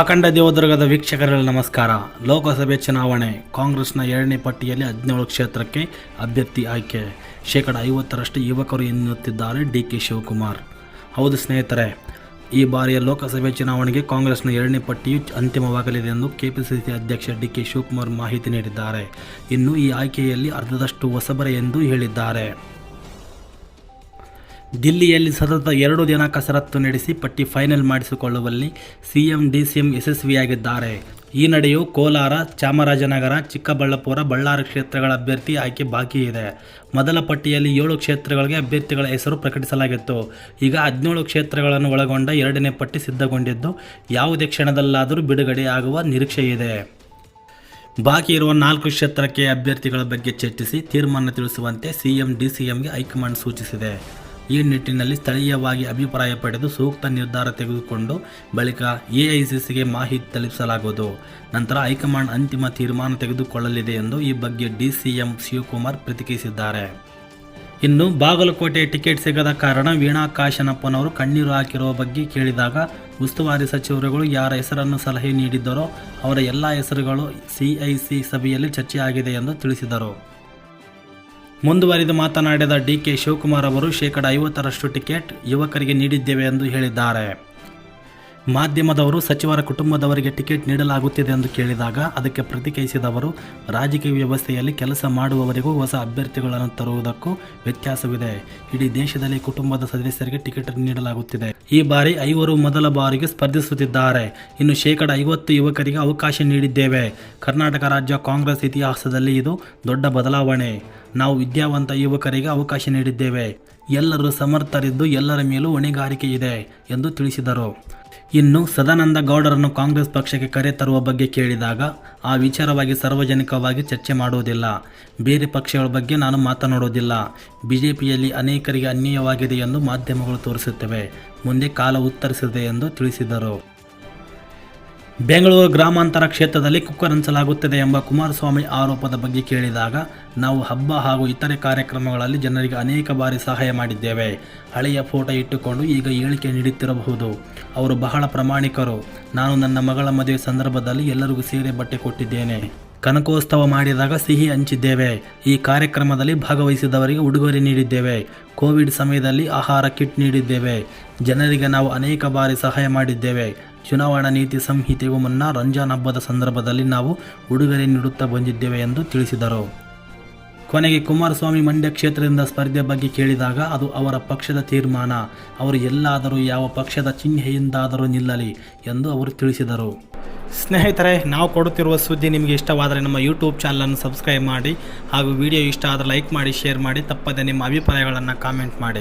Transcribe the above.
ಅಖಂಡ ದೇವದುರ್ಗದ ವೀಕ್ಷಕರಲ್ಲಿ ನಮಸ್ಕಾರ. ಲೋಕಸಭೆ ಚುನಾವಣೆ, ಕಾಂಗ್ರೆಸ್ನ ಎರಡನೇ ಪಟ್ಟಿಯಲ್ಲಿ ಹದಿನೇಳು ಕ್ಷೇತ್ರಕ್ಕೆ ಅಭ್ಯರ್ಥಿ ಆಯ್ಕೆ. ಶೇಕಡ ಐವತ್ತರಷ್ಟು ಯುವಕರು ಎನ್ನುತ್ತಿದ್ದಾರೆ ಡಿ ಕೆ ಶಿವಕುಮಾರ್. ಹೌದು ಸ್ನೇಹಿತರೆ, ಈ ಬಾರಿಯ ಲೋಕಸಭೆ ಚುನಾವಣೆಗೆ ಕಾಂಗ್ರೆಸ್ನ ಎರಡನೇ ಪಟ್ಟಿಯು ಅಂತಿಮವಾಗಲಿದೆ ಎಂದು ಕೆಪಿಸಿಸಿ ಅಧ್ಯಕ್ಷ ಡಿ ಕೆ ಶಿವಕುಮಾರ್ ಮಾಹಿತಿ ನೀಡಿದ್ದಾರೆ. ಇನ್ನು ಈ ಆಯ್ಕೆಯಲ್ಲಿ ಅರ್ಧದಷ್ಟು ಹೊಸಬರೆ ಎಂದು ಹೇಳಿದ್ದಾರೆ. ದಿಲ್ಲಿಯಲ್ಲಿ ಸತತ ಎರಡು ದಿನ ಕಸರತ್ತು ನಡೆಸಿ ಪಟ್ಟಿ ಫೈನಲ್ ಮಾಡಿಸಿಕೊಳ್ಳುವಲ್ಲಿ ಸಿಎಂ, ಡಿಸಿಎಂ ಯಶಸ್ವಿಯಾಗಿದ್ದಾರೆ. ಈ ನಡೆಯೂ ಕೋಲಾರ, ಚಾಮರಾಜನಗರ, ಚಿಕ್ಕಬಳ್ಳಾಪುರ, ಬಳ್ಳಾರಿ ಕ್ಷೇತ್ರಗಳ ಅಭ್ಯರ್ಥಿ ಆಯ್ಕೆ ಬಾಕಿ ಇದೆ. ಮೊದಲ ಪಟ್ಟಿಯಲ್ಲಿ ಏಳು ಕ್ಷೇತ್ರಗಳಿಗೆ ಅಭ್ಯರ್ಥಿಗಳ ಹೆಸರು ಪ್ರಕಟಿಸಲಾಗಿತ್ತು. ಈಗ ಹದಿನೇಳು ಕ್ಷೇತ್ರಗಳನ್ನು ಒಳಗೊಂಡ ಎರಡನೇ ಪಟ್ಟಿ ಸಿದ್ಧಗೊಂಡಿದ್ದು, ಯಾವುದೇ ಕ್ಷಣದಲ್ಲಾದರೂ ಬಿಡುಗಡೆಯಾಗುವ ನಿರೀಕ್ಷೆ ಇದೆ. ಬಾಕಿ ಇರುವ ನಾಲ್ಕು ಕ್ಷೇತ್ರಕ್ಕೆ ಅಭ್ಯರ್ಥಿಗಳ ಬಗ್ಗೆ ಚರ್ಚಿಸಿ, ತೀರ್ಮಾನ ತಿಳಿಸುವಂತೆ ಸಿಎಂ, ಡಿಸಿಎಂಗೆ ಹೈಕಮಾಂಡ್ ಸೂಚಿಸಿದೆ. ಈ ನಿಟ್ಟಿನಲ್ಲಿ ಸ್ಥಳೀಯವಾಗಿ ಅಭಿಪ್ರಾಯ ಪಡೆದು ಸೂಕ್ತ ನಿರ್ಧಾರ ತೆಗೆದುಕೊಂಡು ಬಳಿಕ ಎಐಸಿಸಿಗೆ ಮಾಹಿತಿ ತಲುಪಿಸಲಾಗುವುದು. ನಂತರ ಹೈಕಮಾಂಡ್ ಅಂತಿಮ ತೀರ್ಮಾನ ತೆಗೆದುಕೊಳ್ಳಲಿದೆ ಎಂದು ಈ ಬಗ್ಗೆ ಡಿಸಿಎಂ ಶಿವಕುಮಾರ್ ಪ್ರತಿಕ್ರಿಯಿಸಿದ್ದಾರೆ. ಇನ್ನು ಬಾಗಲಕೋಟೆ ಟಿಕೆಟ್ ಸಿಗದ ಕಾರಣ ವೀಣಾ ಕಾಶನಪ್ಪನವರು ಕಣ್ಣೀರು ಹಾಕಿರುವ ಬಗ್ಗೆ ಕೇಳಿದಾಗ ಉಸ್ತುವಾರಿ ಸಚಿವರುಗಳು ಯಾರ ಹೆಸರನ್ನು ಸಲಹೆ ನೀಡಿದ್ದರೋ ಅವರ ಎಲ್ಲ ಹೆಸರುಗಳು ಸಿಐಸಿ ಸಭೆಯಲ್ಲಿ ಚರ್ಚೆಯಾಗಿದೆ ಎಂದು ತಿಳಿಸಿದರು. ಮುಂದುವರಿದು ಮಾತನಾಡಿದ ಡಿ ಕೆ ಶಿವಕುಮಾರ್ ಅವರು ಶೇಕಡ ಐವತ್ತರಷ್ಟು ಟಿಕೆಟ್ ಯುವಕರಿಗೆ ನೀಡಿದ್ದೇವೆ ಎಂದು ಹೇಳಿದ್ದಾರೆ. ಮಾಧ್ಯಮದವರು, ಸಚಿವರ ಕುಟುಂಬದವರಿಗೆ ಟಿಕೆಟ್ ನೀಡಲಾಗುತ್ತಿದೆ ಎಂದು ಕೇಳಿದಾಗ ಅದಕ್ಕೆ ಪ್ರತಿಕ್ರಿಯಿಸಿದವರು, ರಾಜಕೀಯ ವ್ಯವಸ್ಥೆಯಲ್ಲಿ ಕೆಲಸ ಮಾಡುವವರಿಗೂ ಹೊಸ ಅಭ್ಯರ್ಥಿಗಳನ್ನು ತರುವುದಕ್ಕೂ ವ್ಯತ್ಯಾಸವಿದೆ. ಇಡೀ ದೇಶದಲ್ಲಿ ಕುಟುಂಬದ ಸದಸ್ಯರಿಗೆ ಟಿಕೆಟ್ ನೀಡಲಾಗುತ್ತಿದೆ. ಈ ಬಾರಿ ಐವರು ಮೊದಲ ಬಾರಿಗೆ ಸ್ಪರ್ಧಿಸುತ್ತಿದ್ದಾರೆ. ಇನ್ನು ಶೇಕಡ ಐವತ್ತು ಯುವಕರಿಗೆ ಅವಕಾಶ ನೀಡಿದ್ದೇವೆ. ಕರ್ನಾಟಕ ರಾಜ್ಯ ಕಾಂಗ್ರೆಸ್ ಇತಿಹಾಸದಲ್ಲಿ ಇದು ದೊಡ್ಡ ಬದಲಾವಣೆ. ನಾವು ವಿದ್ಯಾವಂತ ಯುವಕರಿಗೆ ಅವಕಾಶ ನೀಡಿದ್ದೇವೆ. ಎಲ್ಲರೂ ಸಮರ್ಥರಿದ್ದು ಎಲ್ಲರ ಮೇಲೂ ಹೊಣೆಗಾರಿಕೆ ಇದೆ ಎಂದು ತಿಳಿಸಿದರು. ಇನ್ನು ಸದಾನಂದ ಗೌಡರನ್ನು ಕಾಂಗ್ರೆಸ್ ಪಕ್ಷಕ್ಕೆ ಕರೆ ತರುವ ಬಗ್ಗೆ ಕೇಳಿದಾಗ ಆ ವಿಚಾರವಾಗಿ ಸಾರ್ವಜನಿಕವಾಗಿ ಚರ್ಚೆ ಮಾಡುವುದಿಲ್ಲ. ಬೇರೆ ಪಕ್ಷಗಳ ಬಗ್ಗೆ ನಾನು ಮಾತನಾಡುವುದಿಲ್ಲ. ಬಿಜೆಪಿಯಲ್ಲಿ ಅನೇಕರಿಗೆ ಅನ್ಯಾಯವಾಗಿದೆ ಎಂದು ಮಾಧ್ಯಮಗಳು ತೋರಿಸುತ್ತವೆ. ಮುಂದೆ ಕಾಲ ಉತ್ತರಿಸಿದೆ ಎಂದು ತಿಳಿಸಿದರು. ಬೆಂಗಳೂರು ಗ್ರಾಮಾಂತರ ಕ್ಷೇತ್ರದಲ್ಲಿ ಕುಕ್ಕರ್ ಹಂಚಲಾಗುತ್ತದೆ ಎಂಬ ಕುಮಾರಸ್ವಾಮಿ ಆರೋಪದ ಬಗ್ಗೆ ಕೇಳಿದಾಗ, ನಾವು ಹಬ್ಬ ಹಾಗೂ ಇತರೆ ಕಾರ್ಯಕ್ರಮಗಳಲ್ಲಿ ಜನರಿಗೆ ಅನೇಕ ಬಾರಿ ಸಹಾಯ ಮಾಡಿದ್ದೇವೆ. ಹಳೆಯ ಫೋಟೋ ಇಟ್ಟುಕೊಂಡು ಈಗ ಹೇಳಿಕೆ ನೀಡುತ್ತಿರಬಹುದು. ಅವರು ಬಹಳ ಪ್ರಾಮಾಣಿಕರು. ನಾನು ನನ್ನ ಮಗಳ ಮದುವೆ ಸಂದರ್ಭದಲ್ಲಿ ಎಲ್ಲರಿಗೂ ಸೀರೆ ಬಟ್ಟೆ ಕೊಟ್ಟಿದ್ದೇನೆ. ಕನಕೋತ್ಸವ ಮಾಡಿದಾಗ ಸಿಹಿ ಹಂಚಿದ್ದೇವೆ. ಈ ಕಾರ್ಯಕ್ರಮದಲ್ಲಿ ಭಾಗವಹಿಸಿದವರಿಗೆ ಉಡುಗೊರೆ ನೀಡಿದ್ದೇವೆ. ಕೋವಿಡ್ ಸಮಯದಲ್ಲಿ ಆಹಾರ ಕಿಟ್ ನೀಡಿದ್ದೇವೆ. ಜನರಿಗೆ ನಾವು ಅನೇಕ ಬಾರಿ ಸಹಾಯ ಮಾಡಿದ್ದೇವೆ. ಚುನಾವಣಾ ನೀತಿ ಸಂಹಿತೆಗೂ ಮುನ್ನ ರಂಜಾನ್ ಹಬ್ಬದ ಸಂದರ್ಭದಲ್ಲಿ ನಾವು ಉಡುಗೊರೆ ನೀಡುತ್ತಾ ಬಂದಿದ್ದೇವೆ ಎಂದು ತಿಳಿಸಿದರು. ಕೊನೆಗೆ ಕುಮಾರಸ್ವಾಮಿ ಮಂಡ್ಯ ಕ್ಷೇತ್ರದಿಂದ ಸ್ಪರ್ಧೆ ಬಗ್ಗೆ ಕೇಳಿದಾಗ ಅದು ಅವರ ಪಕ್ಷದ ತೀರ್ಮಾನ. ಅವರು ಎಲ್ಲಾದರೂ ಯಾವ ಪಕ್ಷದ ಚಿಹ್ನೆಯಿಂದಾದರೂ ನಿಲ್ಲಲಿ ಎಂದು ಅವರು ತಿಳಿಸಿದರು. ಸ್ನೇಹಿತರೆ, ನಾವು ಕೊಡುತ್ತಿರುವ ಸುದ್ದಿ ನಿಮಗೆ ಇಷ್ಟವಾದರೆ ನಮ್ಮ ಯೂಟ್ಯೂಬ್ ಚಾನಲನ್ನು ಸಬ್ಸ್ಕ್ರೈಬ್ ಮಾಡಿ ಹಾಗೂ ವಿಡಿಯೋ ಇಷ್ಟ ಆದರೆ ಲೈಕ್ ಮಾಡಿ ಶೇರ್ ಮಾಡಿ, ತಪ್ಪದೆ ನಿಮ್ಮ ಅಭಿಪ್ರಾಯಗಳನ್ನು ಕಾಮೆಂಟ್ ಮಾಡಿ.